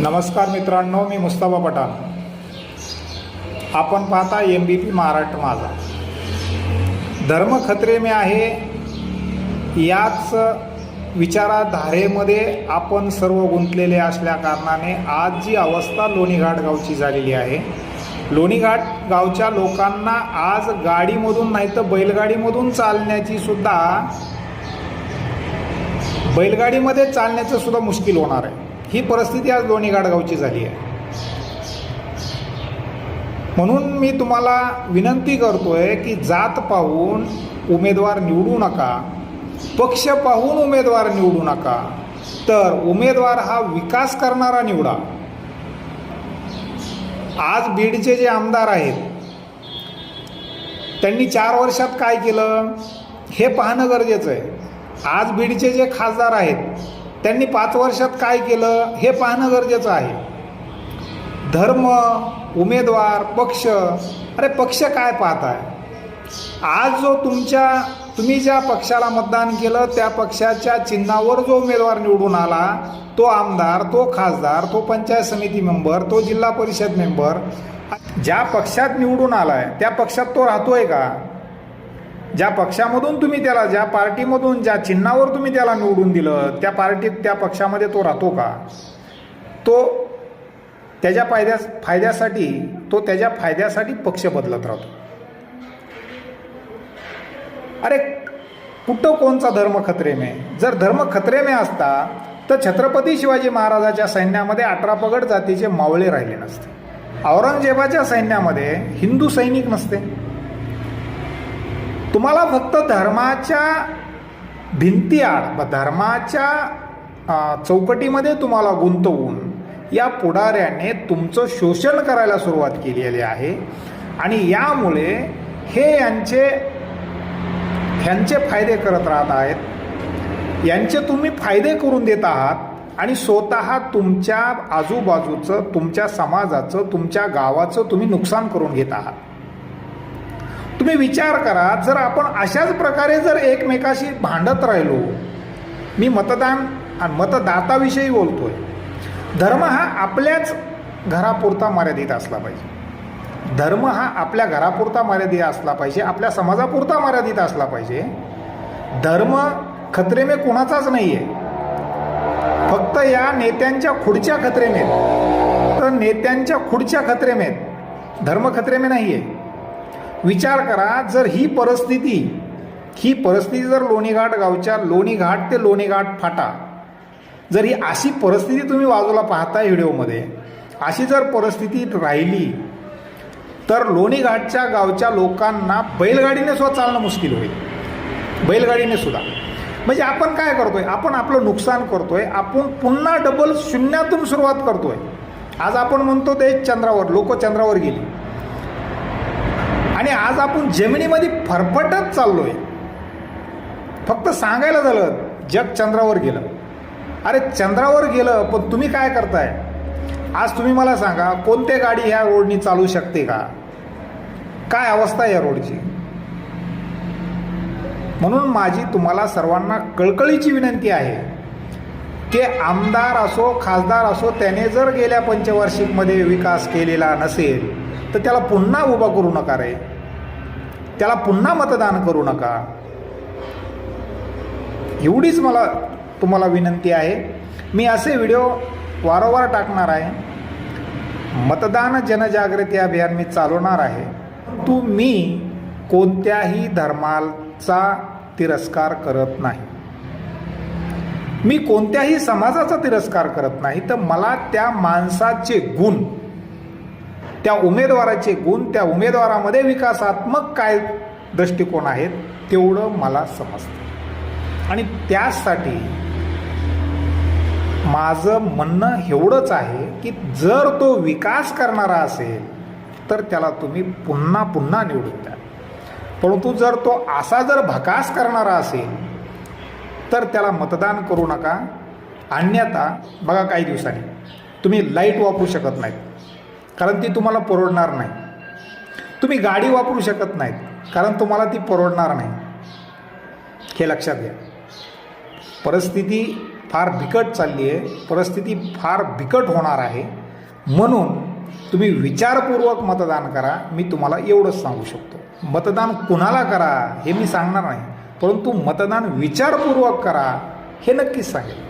नमस्कार मित्रांनो मी मुस्ताफा पठाण. आपण पाहता एम बी पी महाराष्ट्र माझा. धर्म खतरे में आहे याच विचाराधारेमध्ये आपण सर्व गुंतलेले असल्या कारणाने आज जी अवस्था लोणीघाट गावची झालेली आहे लोणीघाट गावच्या लोकांना आज गाडीमधून नाही तर बैलगाडीमधून चालण्याची सुद्धा बैलगाडीमध्ये चालण्याचं सुद्धा मुश्किल होणार आहे. ही परिस्थिती आज लोणी गाडगावची झाली आहे. म्हणून मी तुम्हाला विनंती करतोय की जात पाहून उमेदवार निवडू नका पक्ष पाहून उमेदवार निवडू नका तर उमेदवार हा विकास करणारा निवडा. आज बीडचे जे आमदार आहेत त्यांनी चार वर्षात काय केलं हे पाहणं गरजेचं आहे. आज बीडचे जे खासदार आहेत त्यांनी पाच वर्षात काय केलं हे पाहणं गरजेचं आहे. धर्म उमेदवार पक्ष अरे पक्ष काय पाहत आहे आज जो तुमच्या तुम्ही ज्या पक्षाला मतदान केलं त्या पक्षाच्या चिन्हावर जो उमेदवार निवडून आला तो आमदार तो खासदार तो पंचायत समिती मेंबर तो जिल्हा परिषद मेंबर ज्या पक्षात निवडून आलाय त्या पक्षात तो राहतोय का? ज्या पक्षामधून तुम्ही त्याला ज्या पार्टीमधून ज्या चिन्हावर तुम्ही त्याला निवडून दिलं त्या पार्टीत त्या पक्षामध्ये तो राहतो का? तो त्याच्या फायद्या फायद्यासाठी तो त्याच्या फायद्यासाठी पक्ष बदलत राहतो. अरे कुठं कोणचा धर्म खतरे में जर धर्म खतरे में असता तर छत्रपती शिवाजी महाराजाच्या सैन्यामध्ये अठरा पगड जातीचे मावळे राहिले नसते. औरंगजेबाच्या सैन्यामध्ये हिंदू सैनिक नसते. तुम्हाला फक्त धर्माच्या भिंतीआड व धर्माच्या चौकटीमध्ये तुम्हाला गुंतवून या पुढाऱ्याने तुमचं शोषण करायला सुरुवात केलेली आहे. आणि यामुळे हे यांचे ह्यांचे फायदे करत राहत आहेत. यांचे तुम्ही फायदे करून देत आहात आणि स्वतः तुमच्या आजूबाजूचं तुमच्या समाजाचं तुमच्या गावाचं तुम्ही नुकसान करून घेत आहात. तुम्ही विचार करा जर आपण अशाच प्रकारे जर एकमेकाशी भांडत राहिलो मी मतदान आणि मतदाताविषयी बोलतोय धर्म हा आपल्याच घरापुरता मर्यादित असला पाहिजे. धर्म हा आपल्या घरापुरता मर्यादित असला पाहिजे आपल्या समाजापुरता मर्यादित असला पाहिजे. धर्म खत्रेमे कोणाचाच नाही आहे फक्त या नेत्यांच्या खुर्च्या खत्रेमेत. तर नेत्यांच्या खुर्च्या खत्रेमेत धर्म खत्रेमे नाही आहे विचार करा जर ही परिस्थिती ही परिस्थिती जर लोणीघाट गावच्या लोणीघाट ते लोणीघाट फाटा जर ही अशी परिस्थिती तुम्ही बाजूला पाहताय व्हिडिओमध्ये अशी जर परिस्थिती राहिली तर लोणीघाटच्या गावच्या लोकांना बैलगाडीने सुद्धा चालणं मुश्किल होईल. बैलगाडीने सुद्धा. म्हणजे आपण काय करतोय? आपण आपलं नुकसान करतोय. आपण पुन्हा डबल शून्यातून सुरुवात करतोय. आज आपण म्हणतो ते चंद्रावर लोक चंद्रावर गेली. आणि आज आपण जमिनीमध्ये फरफटत चाललोय. फक्त सांगायला झालं जग चंद्रावर गेलं. अरे चंद्रावर गेलं पण तुम्ही काय करताय? आज तुम्ही मला सांगा कोणत्या गाडी ह्या रोडनी चालू शकते का? काय अवस्था आहे या रोडची? म्हणून माझी तुम्हाला सर्वांना कळकळीची विनंती आहे की आमदार असो खासदार असो त्याने जर गेल्या पंचवार्षिकमध्ये विकास केलेला नसेल तर त्याला पुन्हा उभा करू नका रे. त्याला पुन्हा मतदान करू नका. एवढीच मला तुम्हाला विनंती आहे. मी असे व्हिडिओ वारंवार टाकणार आहे. मतदान जनजागृती अभियान मी चालवणार आहे. तू मी कोणत्याही धर्माचा तिरस्कार करत नाही. मी कोणत्याही समाजाचा तिरस्कार करत नाही. तर मला त्या माणसाचे गुण त्या उमेदवाराचे गुण त्या उमेदवारामध्ये विकासात्मक काय दृष्टिकोन आहेत तेवढं मला समजतं. आणि त्यासाठी माझं म्हणणं एवढंच आहे की जर तो विकास करणारा असेल तर त्याला तुम्ही पुन्हा पुन्हा निवडून द्या. परंतु जर तो असा जर भकास करणारा असेल तर त्याला मतदान करू नका. अन्यथा बघा काही दिवसांनी तुम्ही लाइट वापरू शकत नाहीत. कारण ती तुम्हाला परवडणार नाही. तुम्ही गाडी वापरू शकत नाहीत कारण तुम्हाला ती परवडणार नाही. हे लक्षात घ्या. परिस्थिती फार बिकट चालली आहे परिस्थिती फार बिकट होणार आहे. म्हणून तुम्ही विचारपूर्वक मतदान करा मी तुम्हाला एवढंच सांगू शकतो. मतदान कुणाला करा हे मी सांगणार नाही परंतु मतदान विचारपूर्वक करा हे नक्कीच सांगेल.